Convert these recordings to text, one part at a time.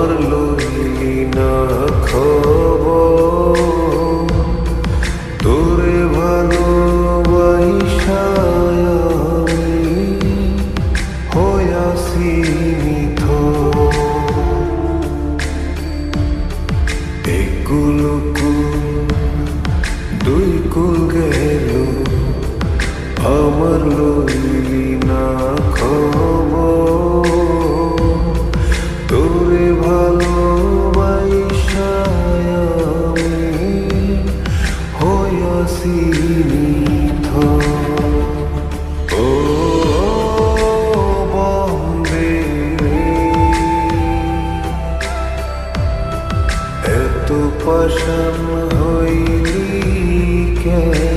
আমার লইলি না স্মিত। ও বম্বে এত পশম হইলি কেন?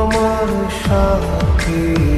আমার সাথী।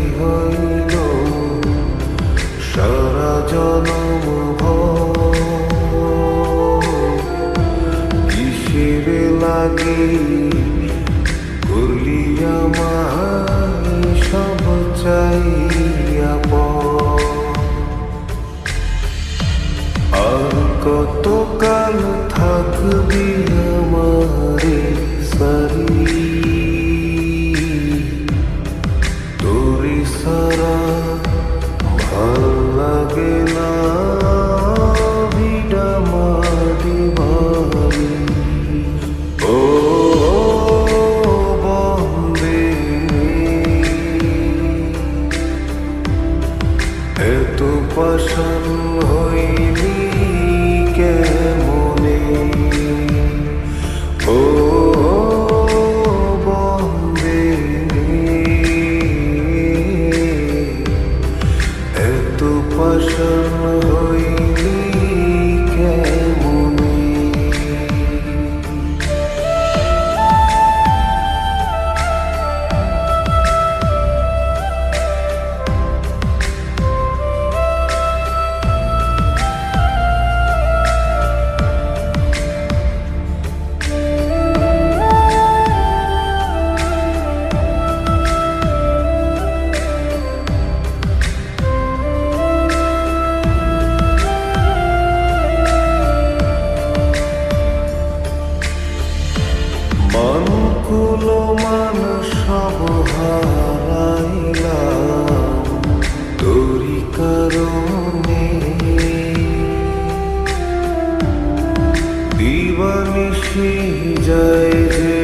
মনকুল মান সব হারাইলাম। তোরি কারণে দিবানিশি যায় যে